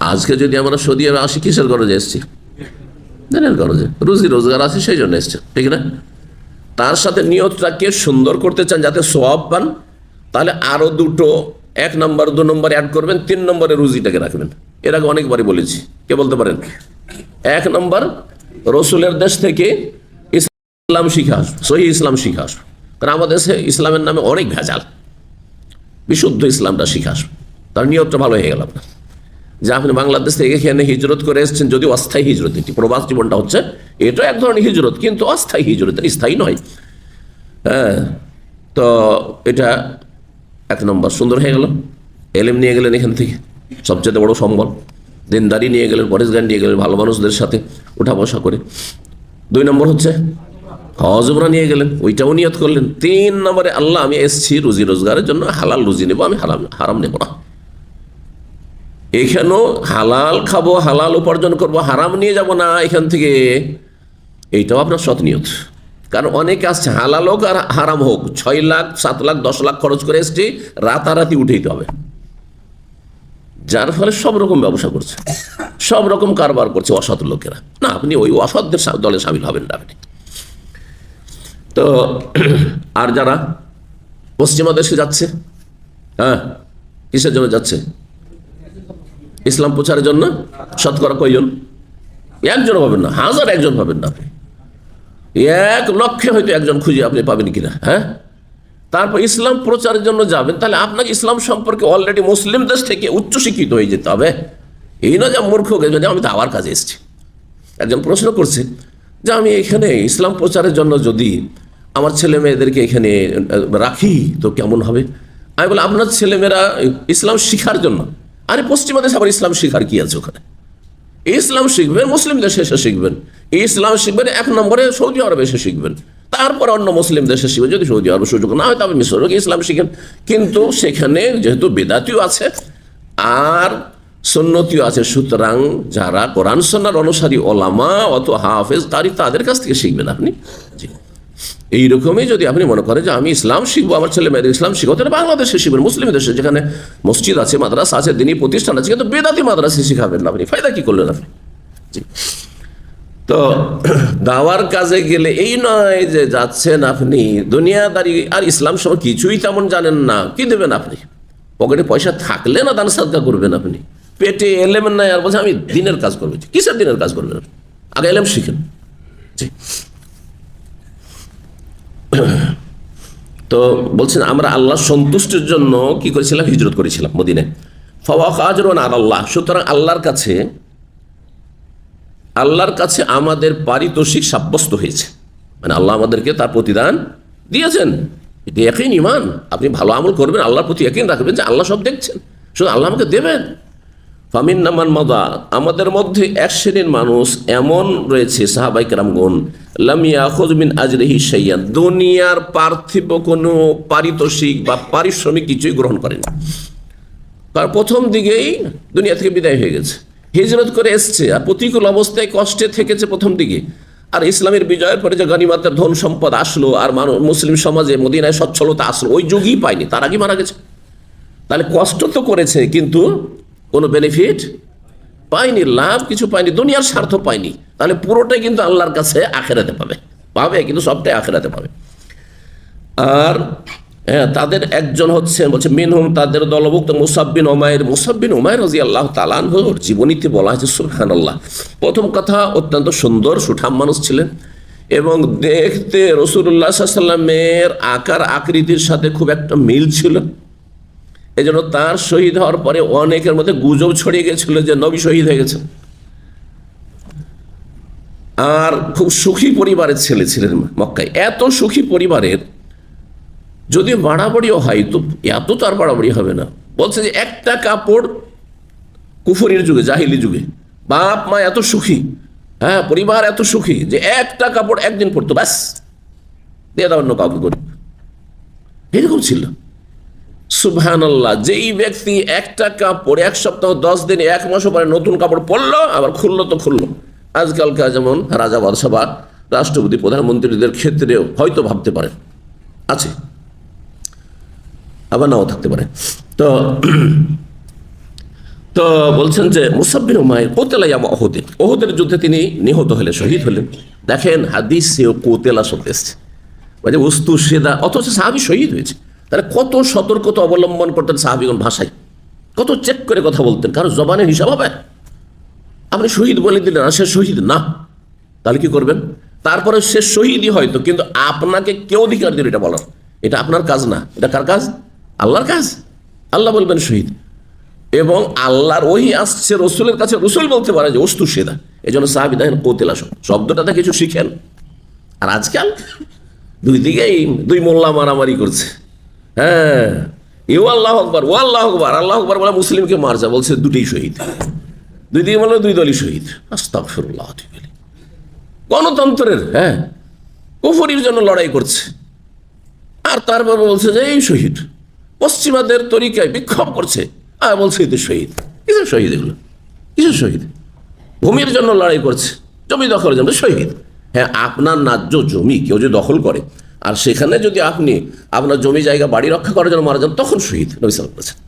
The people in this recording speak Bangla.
আজকে যদি আমরা সৌদি আরবে আসি, কিসের গরজে এসছি? দিনের গরজে। রুজি রোজগার আছে, সেই জন্য এসছে, ঠিক না? তার সাথে নিয়তটাকে সুন্দর করতে চান, যাতে সোয়াব পান, তাহলে আরও দুটো, এক নম্বর, দু নম্বর অ্যাড করবেন, তিন নম্বরে রুজিটাকে রাখবেন। এর আগে অনেকবারই বলেছি, কে বলতে পারেন? এক নম্বর, রসুলের দেশ থেকে ইসলাম শিখে আসব সহি ইসলাম শিখে আসব কারণ আমাদের দেশে ইসলামের নামে অনেক ভেজাল। বিশুদ্ধ ইসলামটা শিখে আসব তার নিয়তটা ভালো হয়ে গেল আপনার। যে আপনি বাংলাদেশ থেকে এখানে হিজরত করে এসেছেন যদি অস্থায়ী হিজরত, এটি প্রবাস জীবনটা হচ্ছে এটা এক ধরনের হিজরত, কিন্তু অস্থায়ী হিজরত স্থায়ী নয়। হ্যাঁ তো এটা এক নম্বর, সুন্দর হয়ে গেল। এলেম নিয়ে গেলেন এখান থেকে, সবচেয়ে বড় সম্বল। দিনদারি নিয়ে গেলেন পরেশগান নিয়ে গেলেন, ভালো মানুষদের সাথে উঠা বসা করে। দুই নম্বর হচ্ছে হজবরা নিয়ে গেলেন, ওইটাও নিয়ত করলেন। তিন নম্বরে, আল্লাহ, আমি এসছি রুজি রোজগারের জন্য, হালাল রুজি নেব, আমি হারাম হারাম নেব না। এখানেও হালাল খাব, হালাল উপার্জন করব, হারাম নিয়ে যাব না এখান থেকে। এইটাও আপনার সৎ নিয়ত। কারণ অনেকে আসছে, হালাল হোক আর হারাম হোক, ছয় লাখ, সাত লাখ, দশ লাখ খরচ করে এসছি, রাতারাতি উঠেইতে হবে। যার ফলে সব রকম ব্যবসা করছে, সব রকম কারবার করছে অসৎ লোকেরা। না, আপনি ওই অসৎদের দলে সামিল হবেন না আপনি। তো, আর যারা পশ্চিমা দেশে যাচ্ছে হ্যাঁ কিসের জন্য যাচ্ছে? ইসলাম প্রচারের জন্য শতকরা কয়জন? একজন পাবেন না, হাজার একজন পাবেন না আপনি। এক লক্ষে হয়তো একজন খুঁজে আপনি পাবেন কিনা হ্যাঁ? তারপর ইসলাম প্রচারের জন্য যাবেন, তাহলে আপনাকে ইসলাম সম্পর্কে অলরেডি মুসলিম দেশ থেকে উচ্চশিক্ষিত হয়ে যেতে হবে। এই না যে মূর্খ গেছে আমি তো আবার কাজে এসেছি। একজন প্রশ্ন করছে যে আমি এখানে ইসলাম প্রচারের জন্য যদি আমার ছেলে মেয়েদেরকে এখানে রাখি, তো কেমন হবে? আমি বলি আপনার ছেলেমেয়েরা ইসলাম শিখার জন্য আরে পশ্চিমা দেশে আবার ইসলাম শিখার কি আছে ওখানে? ইসলাম শিখবেন মুসলিম দেশে এসে শিখবেন। ইসলাম শিখবেন, এক নম্বরে সৌদি আরবে এসে শিখবেন। তারপর অন্য মুসলিম দেশে শিখবেন, যদি সৌদি আরব সুযোগ না হয়, তবে মিশর ইসলাম শিখেন। কিন্তু সেখানে যেহেতু বেদাতিও আছে, আর সন্ন্যতিও আছে, সুতরাং যারা কোরআন সন্ন্যার অনুসারী, ওলামা অত হাফেজ তারি তাদের কাছ থেকে শিখবেন আপনি। জি। এইরকমই যদি আপনি মনে করেন যে আমি ইসলাম শিখব, আমার ছেলে মেয়েদের ইসলাম শিখব, তাহলে বাংলাদেশে শিখবেন মুসলিম দেশে যেখানে মসজিদ আছে, মাদ্রাসা আছে, দিনী প্রতিষ্ঠান আছে, কিন্তু বেদাতি মাদ্রাসে শিখাবেন আপনি। ফায়দা কি করলেন আপনি? তো দাওয়ার কাজে গেলে এই নয় যে যাচ্ছেন আপনি, দুনিয়াদারি আর ইসলাম সব কিছুই তেমন জানেন না, কি দেবেন আপনি? পকেটে পয়সা থাকলে না দান সাদকা করবেন আপনি? পেটে এলেম নাই আর বলছে আমি দিনের কাজ করব। কিসের দিনের কাজ করবেন? আগে এলেম শিখেন। জি। তো বলছেন, আমরা আল্লাহ সন্তুষ্টির জন্য কি করেছিলাম? হিজরত করেছিলাম মদিনে ফওয়াক আল্লাহ। সুতরাং আল্লাহর কাছে আল্লাহর কাছে আমাদের পারিতোষিক সাব্যস্ত হয়েছে। মানে আল্লাহ আমাদেরকে তার প্রতিদান দিয়েছেন। এটি একই ইমান আপনি ভালো আমল করবেন, আল্লাহর প্রতি একই রাখবেন যে আল্লাহ সব দেখছেন। শুধু আল্লাহ আমাকে দেবেন। ফামিন নামান মাদা। আমাদের মধ্যে এক শ্রেণির মানুষ এমন রয়েছে সাহাবাইক রামগুন লামিয়া খোঁজমিন আজরেহি সাইয়া দুনিয়ার পার্থিব কোনো পারিতোষিক বা পারিশ্রমিক কিছুই গ্রহণ করেন কারণ প্রথম দিকেই দুনিয়া থেকে বিদায় হয়ে গেছে। হিজরত করে এসছে আর প্রতিকূল অবস্থায় কষ্টে থেকেছে প্রথম দিকে। আর ইসলামের বিজয়ের পরে যে গানিমাতের ধন সম্পদ আসলো আর মানুষ মুসলিম সমাজে মদিনায় সচ্ছলতা আসলো, ওই যুগই পায়নি, তার আগে মারা গেছে। তাহলে কষ্ট তো করেছে, কিন্তু কোনো বেনিফিট পায়নি, লাভ কিছু পায়নি, দুনিয়ার স্বার্থ পায়নি। তাহলে পুরোটাই কিন্তু আল্লাহর কাছে আখেরাতে পাবে। পাবে, কিন্তু সবটাই আখেরাতে পাবে। আর হ্যাঁ তাদের একজন হচ্ছে, বলছে, মিনহুম তাদের দলভুক্ত মুসাব্বিন ওমায়ের মুসাব্বিন ওমায়ের রাজি আল্লাহ তালানহর জীবনীতে বলা হয়েছে সুরহান আল্লাহ প্রথম কথা, অত্যন্ত সুন্দর, সুঠাম মানুষ ছিলেন। এবং দেখতে রসুল্লাহ সাল্লামের আকার, আকৃতির সাথে খুব একটা মিল ছিল। এই জন্য তার শহীদ হওয়ার পরে অনেকের মধ্যে গুজব ছড়িয়ে গেছিল যে নবী শহীদ হয়ে গেছেন। আর খুব সুখী পরিবারের ছেলে ছিলেন মক্কায়। এত সুখী পরিবারের যদি বাড়াবাড়িও হয় তো এত তো আর বাড়াবাড়ি হবে না। বলছে যে একটা কাপড় কুফরির যুগে, জাহিলি যুগে, বাপ মা এত সুখী হ্যাঁ পরিবার এত সুখী যে একটা কাপড় একদিন পরতো, ব্যাস, দিয়ে দাও অন্য কাউকে করি এরকম ছিল। সুবহান আল্লাহ যেই ব্যক্তি একটা কাপড় এক সপ্তাহ, দশ দিন এক মাসও পরে নতুন কাপড় পরলো, আবার খুললো তো খুললো। আজকালকার যেমন রাজা বাদশাহ, রাষ্ট্রপতি, প্রধানমন্ত্রীদের ক্ষেত্রেও হয়তো ভাবতে পারেন আছে। আবার নাও থাকতে পারে। তো তো বলছেন যে মুসাব্বির মায়ের কোতেলাইয়াম অহদিন অহদের যুদ্ধে তিনি নিহত হলেন, শহীদ হলেন। দেখেন হাদিস কোতেলা শব্দ এসছে। মানে উস্তু সেদা, অথচ সাহাবি শহীদ হয়েছে। তাহলে কত সতর্কতা অবলম্বন করতেন সাহাবিগণ ভাষায়? কত চেক করে কথা বলতেন? কারও জবানের হিসাব হবে? আপনি শহীদ বলে দিলেন, আর সে শহীদ না। তাহলে কি করবেন? তারপরে সে শহীদই হয়তো, কিন্তু আপনাকে কেউ অধিকার দিল এটা বলার। এটা আপনার কাজ না। এটা কার কাজ? আল্লাহর কাজ। আল্লাহ বলবেন শহীদ। এবং আল্লাহর ওই আসছে রসুলের কাছে। রসুল বলতে পারে যে, অস্তু সেদা। এই জন্য সাহাবি দেখেন কোতেলা শব্দ শব্দটাতে কিছু শিখেন। আর আজকাল দুই দিকেই দুই মোল্লা মারামারি করছে। হ্যাঁ। ইউ আল্লাহ আকবর, ও আল্লাহ আকবর আল্লাহ আকবর বলে মুসলিমকে মারছে বলছে দুটোই শহীদ। দুই দিকে বলে দুই দলই শহীদ। আস্তাগফিরুল্লাহ বলে গণতন্ত্রের হ্যাঁ কুফরির জন্য লড়াই করছে। আর তারপর বলছে যে এই শহীদ, পশ্চিমাদের তরিকায় বিক্ষোভ করছে। আর বলছে তো শহীদ। কিসের শহীদ এগুলো? কিসের শহীদ? ভূমির জন্য লড়াই করছে। জমি দখলের জন্য শহীদ। হ্যাঁ আপনার ন্যায্য জমি কেউ যদি দখল করে আর সেখানে যদি আপনি আপনার জমি জায়গা, বাড়ি রক্ষা করার জন্য মারা যান, তখন শহীদ নবী সাল্লাম বলেছেন